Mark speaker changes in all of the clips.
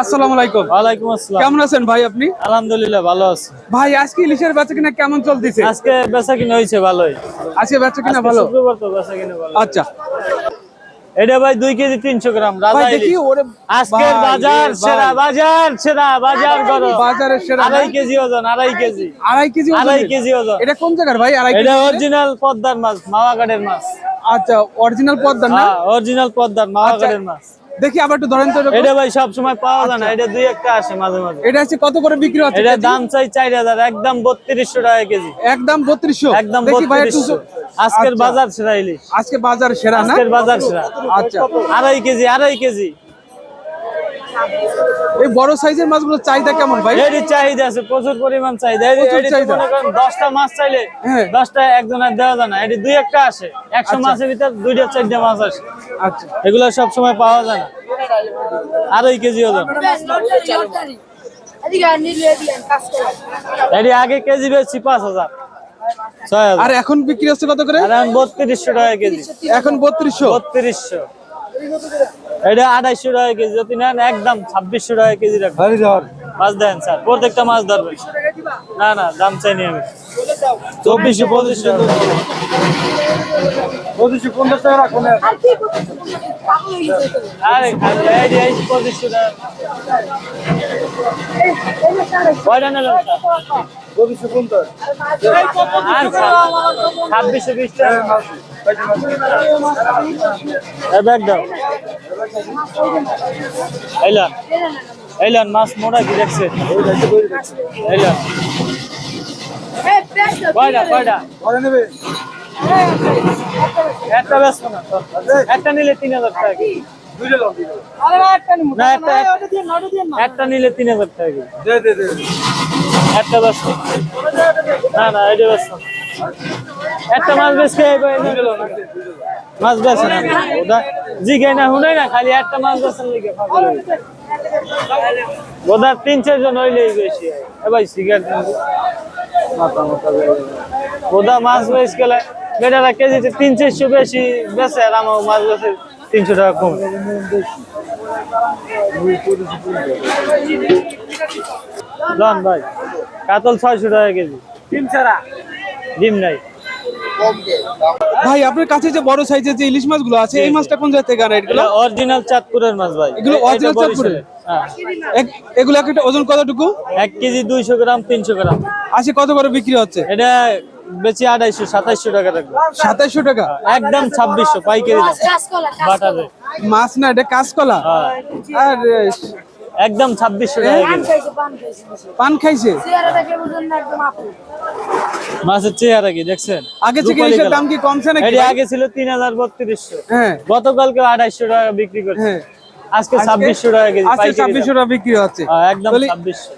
Speaker 1: আসসালামু আলাইকুম।
Speaker 2: ওয়ালাইকুম আসসালাম।
Speaker 1: কেমন আছেন ভাই আপনি?
Speaker 2: আলহামদুলিল্লাহ ভালো আছি।
Speaker 1: ভাই আজকে ইলিশের বেচা কিনা কেমন চলতেছে?
Speaker 2: আজকে বেচা কিনা হয়েছে ভালোই।
Speaker 1: আজকে বেচা ভালো?
Speaker 2: কিনা ভালো।
Speaker 1: আচ্ছা।
Speaker 2: এটা ভাই দুই কেজি তিনশো গ্রাম রাজা
Speaker 1: দেখি ওরে
Speaker 2: আজকের বাজার সেরা বাজার সেরা বাজার করো
Speaker 1: বাজারের সেরা
Speaker 2: আড়াই কেজি ওজন আড়াই কেজি।
Speaker 1: আড়াই কেজি
Speaker 2: আড়াই কেজি ওজন।
Speaker 1: এটা কোন জায়গার ভাই? আড়াই
Speaker 2: এটা অরিজিনাল পদ্মার মাছ মাওয়াঘাটের মাছ।
Speaker 1: আচ্ছা অরিজিনাল পদ্মার না?
Speaker 2: হ্যাঁ অরিজিনাল পদ্মার মাওয়াঘাটের মাছ।
Speaker 1: দেখি আবার একটু ধরেন তো
Speaker 2: এটা ভাই সব সময় পাওয়া যায় না এটা দুই একটা আসে মাঝে মাঝে।
Speaker 1: এটা হচ্ছে কত করে বিক্রি হচ্ছে
Speaker 2: এটা দাম চাই চার হাজার একদম বত্রিশশো টাকা কেজি।
Speaker 1: একদম বত্রিশশো?
Speaker 2: একদম
Speaker 1: দেখি ভাই একটু
Speaker 2: বত্রিশশো। আজকের
Speaker 1: আচ্ছা।
Speaker 2: বাজার সেরা ইলিশ।
Speaker 1: আজকে বাজার সেরা না?
Speaker 2: আজকের বাজার সেরা।
Speaker 1: আচ্ছা।
Speaker 2: আড়াই কেজি আড়াই কেজি।
Speaker 1: এই বড় সাইজের মাছগুলো চাহিদা কেমন ভাই?
Speaker 2: এরই চাহিদা আছে প্রচুর পরিমাণ চাহিদা।
Speaker 1: চাহিদা।
Speaker 2: মনে করেন দশটা মাছ চাইলে
Speaker 1: হ্যাঁ।
Speaker 2: দশটা একজনের দেওয়া যায় না। এটি দুই একটা আসে। একশো মাছের ভিতর দুইটা চারটা মাছ আসে।
Speaker 1: আচ্ছা।
Speaker 2: এগুলো সব সময় পাওয়া যায় না। আড়াই কেজি ওজন।
Speaker 3: এদিকে আর আর কাজ করে
Speaker 2: এটি আগে কেজি বেশি পাঁচ হাজার। ছয়
Speaker 1: আর এখন বিক্রি হচ্ছে কত করে?
Speaker 2: এখন বত্রিশশো টাকা কেজি।
Speaker 1: এখন বত্রিশশো।
Speaker 2: বত্রিশশো। এটা আড়াইশো টাকা কেজি যদি নেন একদম ছাব্বিশশো টাকা কেজি রাখবেন মাছ দেন স্যার প্রত্যেকটা মাছ ধরবেন না না দাম চাইনি আমি চব্বিশশো পঁচিশশো
Speaker 1: পঁচিশশো পঞ্চাশ টাকা রাখুন
Speaker 3: আর
Speaker 2: পঁচিশশো টাকা। কয়টা নেবেন
Speaker 1: পঁচিশশো পঞ্চাশ।
Speaker 2: আর ছাব্বিশশো বিশ টাকা। ব্যাগ দাও। এইলান এইলান মাছ মোড়া কি দেখছে? এইলান কয়টা কয়টা?
Speaker 1: নেবে
Speaker 2: একটা ব্যস্ত না একটা নিলে তিন হাজার টাকা।
Speaker 3: একটা
Speaker 2: নিলে তিন হাজার টাকা একটা ব্যস্ত না না এটা ব্যস্ত। একটা মাছ না। মাছ বেছে না। ওটা না হুনে না, খালি একটা মাছ বেছেন লিখে তিন চারজন হইলেই বেশি। এ ভাই সিগারেট মাথা মাথা মাছ বেশ গেলে বেটারা কেজিতে তিন, চারশো বেশি বেছে আর আমার মাছ বেছে তিনশো টাকা কম। লন ভাই, কাতল ছয়শো টাকা কেজি। ডিম ছাড়া ডিম নাই।
Speaker 1: ভাই আপনার কাছে যে বড় সাইজের যে ইলিশ মাছগুলো আছে এই মাছটা কোন জায়গা থেকে আনা এগুলো?
Speaker 2: অরিজিনাল চাঁদপুরের মাছ ভাই।
Speaker 1: এগুলো
Speaker 2: বরিশালের।
Speaker 1: চাঁদপুরের?
Speaker 2: হ্যাঁ।
Speaker 1: এক- এগুলো একটা ওজন কতটুকু?
Speaker 2: এক কেজি দুইশো গ্রাম তিনশো গ্রাম।
Speaker 1: আসে কত করে বিক্রি হচ্ছে?
Speaker 2: এটা বেশি আড়াইশো সাতাইশো টাকা রাখব।
Speaker 1: সাতাইশশো টাকা?
Speaker 2: একদম ছাব্বিশশো পাইকারি বাটারে।
Speaker 1: মাছ না এটা কাঁচকলা?
Speaker 2: হ্যাঁ।
Speaker 1: আর
Speaker 2: একদম ছাব্বিশশো টাকা
Speaker 3: পান খাইছে
Speaker 2: মাছের চেহারা কি দেখছেন?
Speaker 1: আগে থেকে দাম কি কমছে নাকি
Speaker 2: এটি আগে ছিল
Speaker 1: হ্যাঁ।
Speaker 2: গতকালকে আড়াইশো টাকা বিক্রি করছে।
Speaker 1: হ্যাঁ।
Speaker 2: আজকে ছাব্বিশশো টাকা কেজি
Speaker 1: আজকে
Speaker 2: পাইকারি
Speaker 1: ছাব্বিশশো টাকা বিক্রি হচ্ছে।
Speaker 2: হ্যাঁ, একদম
Speaker 1: তাহলে-
Speaker 2: ছাব্বিশশো।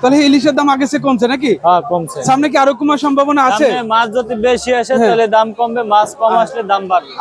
Speaker 1: তাহলে ইলিশের দাম আগে চেয়ে কমছে নাকি?
Speaker 2: হ্যাঁ কমছে।
Speaker 1: সামনে কি আরও কমার সম্ভাবনা আছে?
Speaker 2: মাছ যদি বেশি আসে তাহলে দাম কমবে মাছ কম আসলে দাম বাড়বে।